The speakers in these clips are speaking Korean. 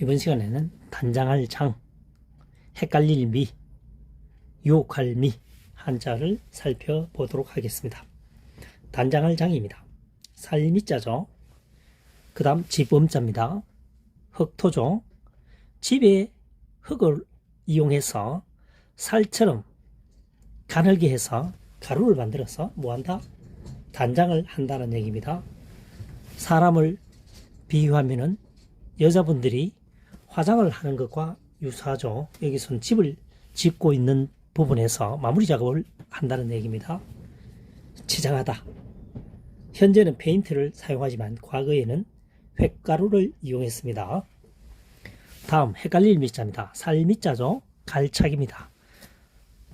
이번 시간에는 단장할 장, 헷갈릴 미, 유혹할 미 한자를 살펴보도록 하겠습니다. 단장할 장입니다. 살미자죠. 그 다음 집음자입니다. 흑토죠. 집에 흙을 이용해서 살처럼 가늘게 해서 가루를 만들어서 뭐한다? 단장을 한다는 얘기입니다. 사람을 비유하면은 여자분들이 화장을 하는 것과 유사하죠. 여기서는 집을 짓고 있는 부분에서 마무리 작업을 한다는 얘기입니다. 치장하다. 현재는 페인트를 사용하지만 과거에는 횟가루를 이용했습니다. 다음 헷갈릴 미자입니다. 살미자죠. 갈착입니다.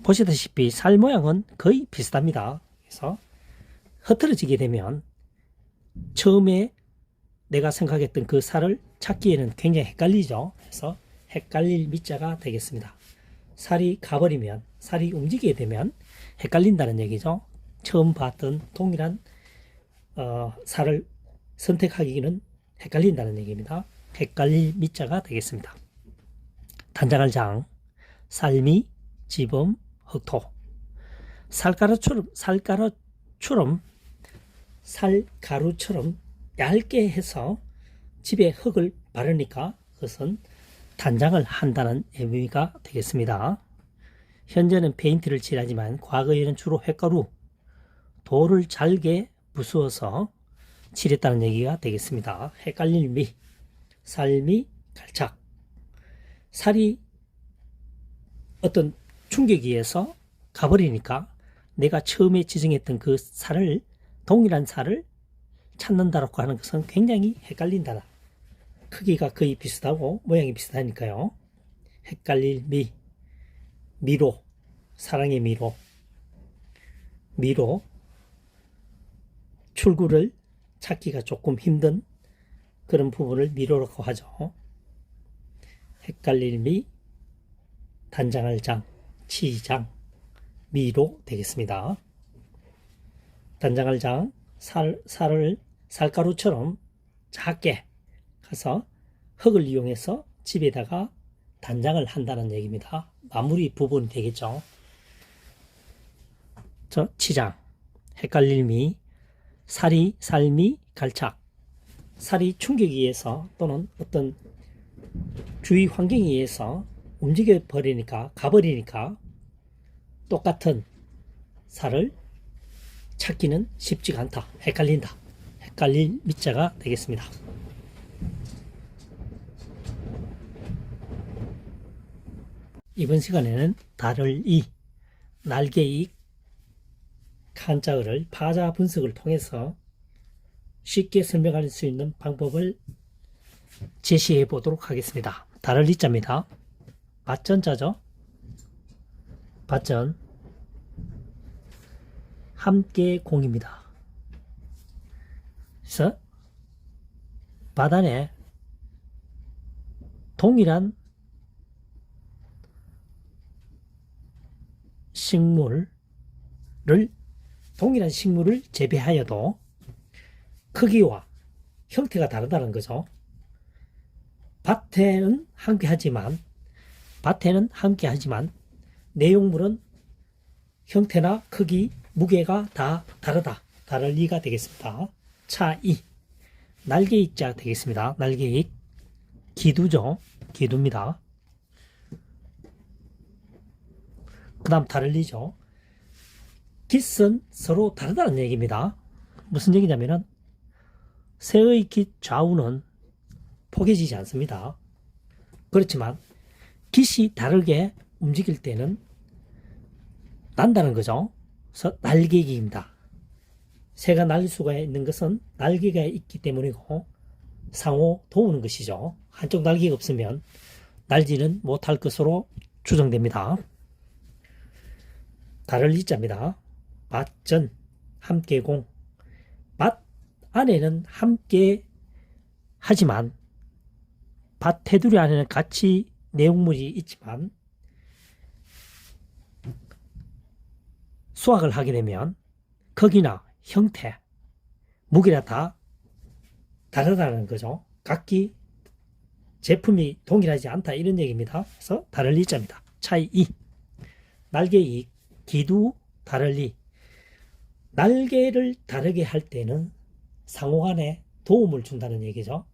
보시다시피 살 모양은 거의 비슷합니다. 그래서 흐트러지게 되면 처음에 내가 생각했던 그 살을 찾기에는 굉장히 헷갈리죠. 그래서 헷갈릴 미자가 되겠습니다. 살이 가버리면 살이 움직이게 되면 헷갈린다는 얘기죠. 처음 봤던 동일한 어, 살을 선택하기는 헷갈린다는 얘기입니다. 헷갈릴 미자가 되겠습니다. 단장할 장, 살미, 지범, 흑토. 살가루처럼 살가루처럼 살가루처럼 얇게 해서 집에 흙을 바르니까 그것은 단장을 한다는 의미가 되겠습니다. 현재는 페인트를 칠하지만 과거에는 주로 횟가루, 돌을 잘게 부수어서 칠했다는 얘기가 되겠습니다. 헷갈릴 미, 살미, 갈착. 살이 어떤 충격에 의해서 가버리니까 내가 처음에 지정했던 그 살을 동일한 살을 찾는다라고 하는 것은 굉장히 헷갈린다. 크기가 거의 비슷하고 모양이 비슷하니까요. 헷갈릴 미, 미로, 사랑의 미로, 미로, 출구를 찾기가 조금 힘든 그런 부분을 미로라고 하죠. 헷갈릴 미, 단장할 장, 치장, 미로 되겠습니다. 단장할 장, 살, 살을 살가루처럼 작게 가서 흙을 이용해서 집에다가 단장을 한다는 얘기입니다. 마무리 부분이 되겠죠. 저 치장, 헷갈릴 미, 살이, 살미, 갈착. 살이 충격에 의해서 또는 어떤 주위 환경에 의해서 움직여 버리니까, 가버리니까 똑같은 살을 찾기는 쉽지가 않다. 헷갈린다. 헷갈릴 밑자가 되겠습니다. 이번 시간에는 달을 이, 날개이 한자어를 파자 분석을 통해서 쉽게 설명할 수 있는 방법을 제시해 보도록 하겠습니다. 달을 이자입니다. 밭전자죠. 밭전 함께 공입니다. 그래서 바단에 동일한 식물을 동일한 식물을 재배하여도 크기와 형태가 다르다는 거죠. 밭에는 함께 하지만 밭에는 함께 하지만 내용물은 형태나 크기, 무게가 다 다르다. 다를 리가 되겠습니다. 차이 날개익자 되겠습니다. 날개익 기두죠. 기두입니다. 그 다음 다를 리죠. 깃은 서로 다르다는 얘기입니다. 무슨 얘기냐면은 새의 깃 좌우는 포개지지 않습니다. 그렇지만 깃이 다르게 움직일 때는 난다는 거죠. 그래서 날개기입니다. 새가 날릴 수가 있는 것은 날개가 있기 때문이고 상호 도우는 것이죠. 한쪽 날개가 없으면 날지는 못할 것으로 추정됩니다. 달을 이자입니다. 밭전 함께공 밭 안에는 함께 하지만 밭 테두리 안에는 같이 내용물이 있지만 수확을 하게 되면 크기나 형태, 무게나 다 다르다는 거죠. 각기 제품이 동일하지 않다 이런 얘기입니다. 그래서 다를 이자입니다. 차이 2. 날개 이 기두 다를리 날개를 다르게 할 때는 상호간에 도움을 준다는 얘기죠.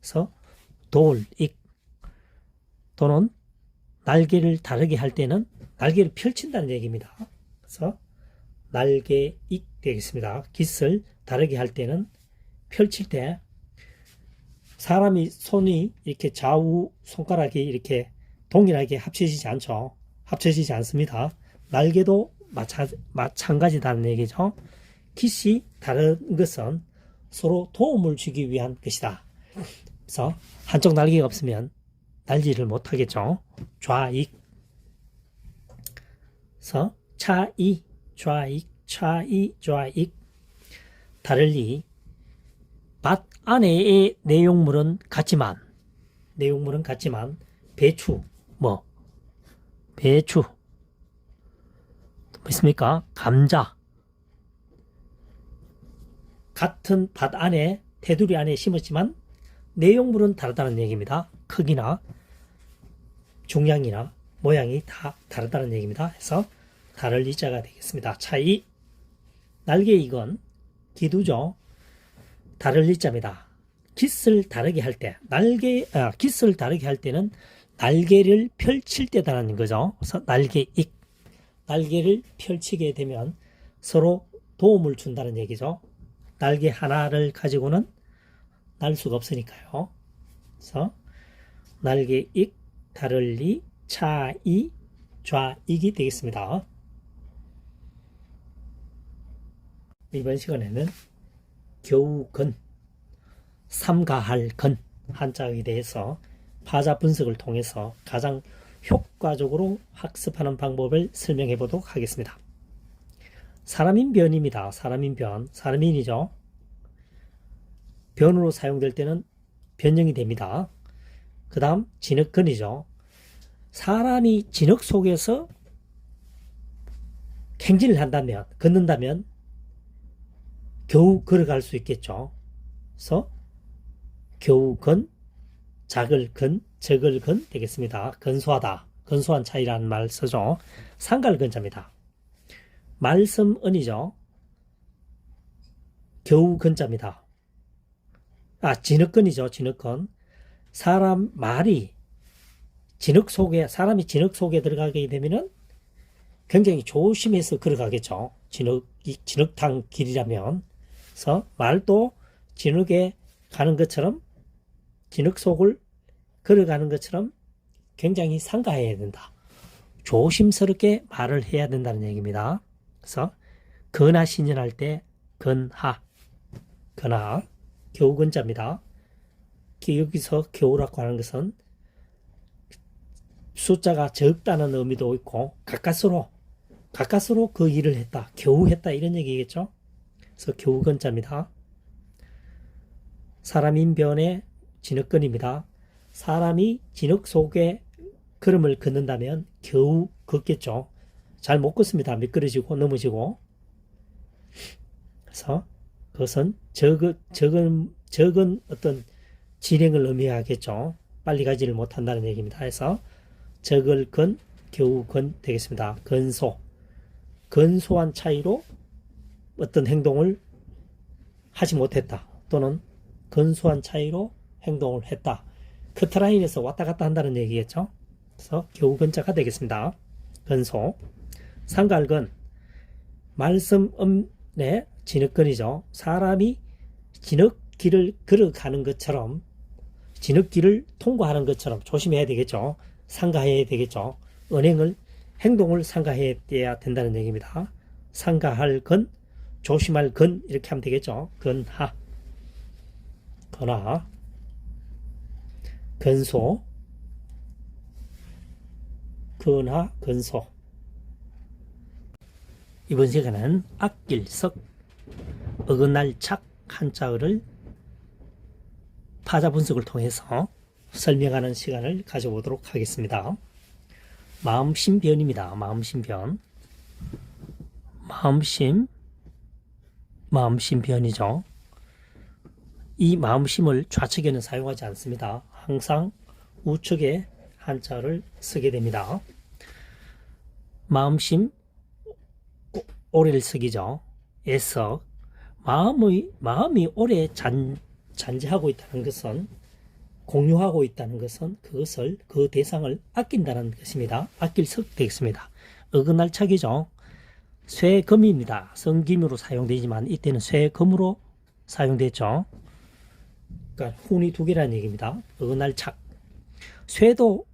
그래서 돌, 익 또는 날개를 다르게 할 때는 날개를 펼친다는 얘기입니다. 그래서 날개 익 되겠습니다. 깃을 다르게 할 때는 펼칠 때 사람이 손이 이렇게 좌우 손가락이 이렇게 동일하게 합쳐지지 않죠. 합쳐지지 않습니다. 날개도 마찬, 마찬가지다는 얘기죠. 깃이 다른 것은 서로 도움을 주기 위한 것이다. 그래서 한쪽 날개가 없으면 날지를 못하겠죠. 좌익. 그래서 차이, 좌익, 차이, 좌익. 다를리 밭 안에의 내용물은 같지만 내용물은 같지만 배추 뭐 배추 뭐 있습니까? 감자 같은 밭 안에 테두리 안에 심었지만 내용물은 다르다는 얘기입니다. 크기나 중량이나 모양이 다 다르다는 얘기입니다. 해서 다를 이자가 되겠습니다. 차이 날개 이건 기두죠. 다를 이자입니다. 깃을 다르게 할 때, 날개, 아, 깃을 다르게 할 때는 날개를 펼칠 때다라는 거죠. 그래서 날개 익, 날개를 펼치게 되면 서로 도움을 준다는 얘기죠. 날개 하나를 가지고는 날 수가 없으니까요. 그래서 날개 익, 다를리, 차이, 좌익이 되겠습니다. 이번 시간에는 겨우건, 삼가할건 한자에 대해서 파자 분석을 통해서 가장 효과적으로 학습하는 방법을 설명해 보도록 하겠습니다. 사람인 변입니다. 사람인 변. 사람인이죠. 변으로 사용될 때는 변형이 됩니다. 그 다음 진흙근이죠. 사람이 진흙 속에서 행진을 한다면, 걷는다면 겨우 걸어갈 수 있겠죠. 그래서 겨우 건, 작을 건, 적을 건 되겠습니다. 건소하다, 건소한 차이라는 말 쓰죠. 상갈 건자입니다. 말씀 은이죠. 겨우 건자입니다. 아, 진흙건이죠. 진흙건. 사람 말이 진흙 속에 사람이 진흙 속에 들어가게 되면은 굉장히 조심해서 걸어가겠죠. 진흙 진흙탕 길이라면. 그래서 말도 진흙에 가는 것처럼 진흙 속을 걸어가는 것처럼 굉장히 상가해야 된다. 조심스럽게 말을 해야 된다는 얘기입니다. 그래서 근하 신연할 때 근하 근하 겨우 근자입니다. 여기서 겨우라고 하는 것은 숫자가 적다는 의미도 있고 가까스로 가까스로 그 일을 했다 겨우 했다 이런 얘기겠죠. 그래서 겨우 근자입니다. 사람인 변의 진흙근입니다. 사람이 진흙 속에 걸음을 걷는다면 겨우 걷겠죠. 잘 못 걷습니다. 미끄러지고 넘어지고. 그래서 그것은 적은, 적은, 적은 어떤 진행을 의미하겠죠. 빨리 가지를 못한다는 얘기입니다. 그래서 적을 건, 겨우 건 되겠습니다. 건소. 건소한 차이로 어떤 행동을 하지 못했다. 또는 건소한 차이로 행동을 했다. 커트라인에서 왔다 갔다 한다는 얘기겠죠. 그래서 겨우 건자가 되겠습니다. 건소. 상갈건 말씀 음의 진흙건이죠. 사람이 진흙길을 걸어가는 것처럼 진흙길을 통과하는 것처럼 조심해야 되겠죠. 상가해야 되겠죠. 은행을 행동을 상가해야 된다는 얘기입니다. 상가할 건, 조심할 건 이렇게 하면 되겠죠. 건하, 건하, 근소, 근하, 근소. 이번 시간은 악길석, 어긋날 착 한자어를 파자 분석을 통해서 설명하는 시간을 가져보도록 하겠습니다. 마음심변입니다. 마음심변. 마음심, 마음심변이죠. 이 마음심을 좌측에는 사용하지 않습니다. 항상 우측에 한자를 쓰게 됩니다. 마음심 오- 오래를 쓰기죠. 애석 마음의 마음이 오래 잔 잔재하고 있다는 것은 공유하고 있다는 것은 그것을 그 대상을 아낀다는 것입니다. 아낄 석 되겠습니다. 어긋날 척이죠. 쇠금입니다. 성김으로 사용되지만 이때는 쇠금으로 사용됐죠. 그러니까 훈이 두 개라는 얘기입니다. 어긋날 착. 쇠도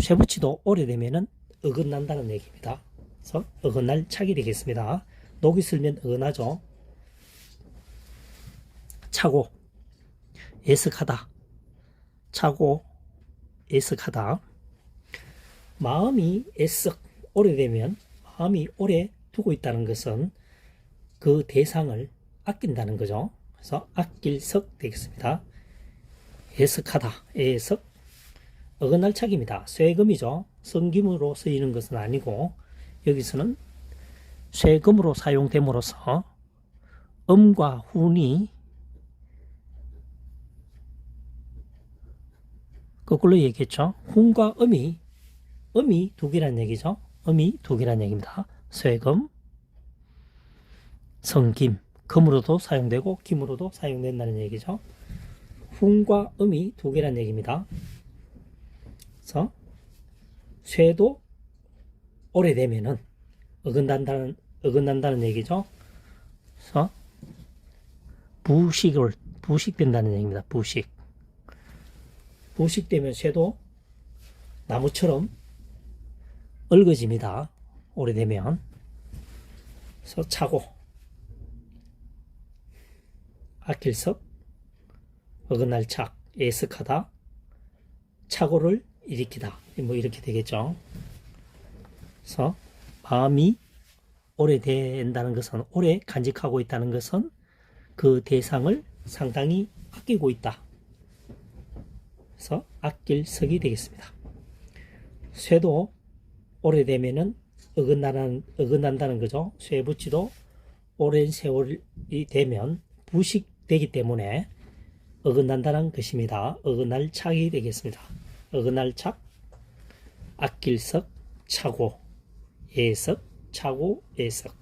쇠붙이도 오래되면은 어긋난다는 얘기입니다. 그래서 어긋날 착이 되겠습니다. 녹이 슬면 어긋나죠. 차고 애석하다. 차고 애석하다. 마음이 애석 오래되면 마음이 오래 두고 있다는 것은 그 대상을 아낀다는 거죠. 그래서 아낄 석 되겠습니다. 애석하다. 애석 어긋날 착입니다. 쇠금이죠. 성김으로 쓰이는 것은 아니고 여기서는 쇠금으로 사용됨으로써 음과 훈이 거꾸로 얘기했죠. 훈과 음이 음이 두 개란 얘기죠. 음이 두 개란 얘기입니다. 쇠금, 성김, 금으로도 사용되고 김으로도 사용된다는 얘기죠. 훈과 음이 두 개란 얘기입니다. 그래서 쇠도 오래되면은 어긋난다는 어긋난다는 얘기죠. 그래서 부식을 부식된다는 얘기입니다. 부식. 부식되면 쇠도 나무처럼 얽어집니다. 오래되면. 그래서 차고 아킬석 어긋날 착 애석하다 착오를 일으키다 뭐 이렇게 되겠죠. 그래서 마음이 오래된다는 것은 오래 간직하고 있다는 것은 그 대상을 상당히 아끼고 있다. 그래서 아낄 석이 되겠습니다. 쇠도 오래되면은 어긋나는, 어긋난다는 거죠. 쇠붙이도 오랜 세월이 되면 부식 되기 때문에 어긋난다는 것입니다. 어긋날 착이 되겠습니다. 어긋날 착, 아낄 석, 차고, 예석, 차고, 예석.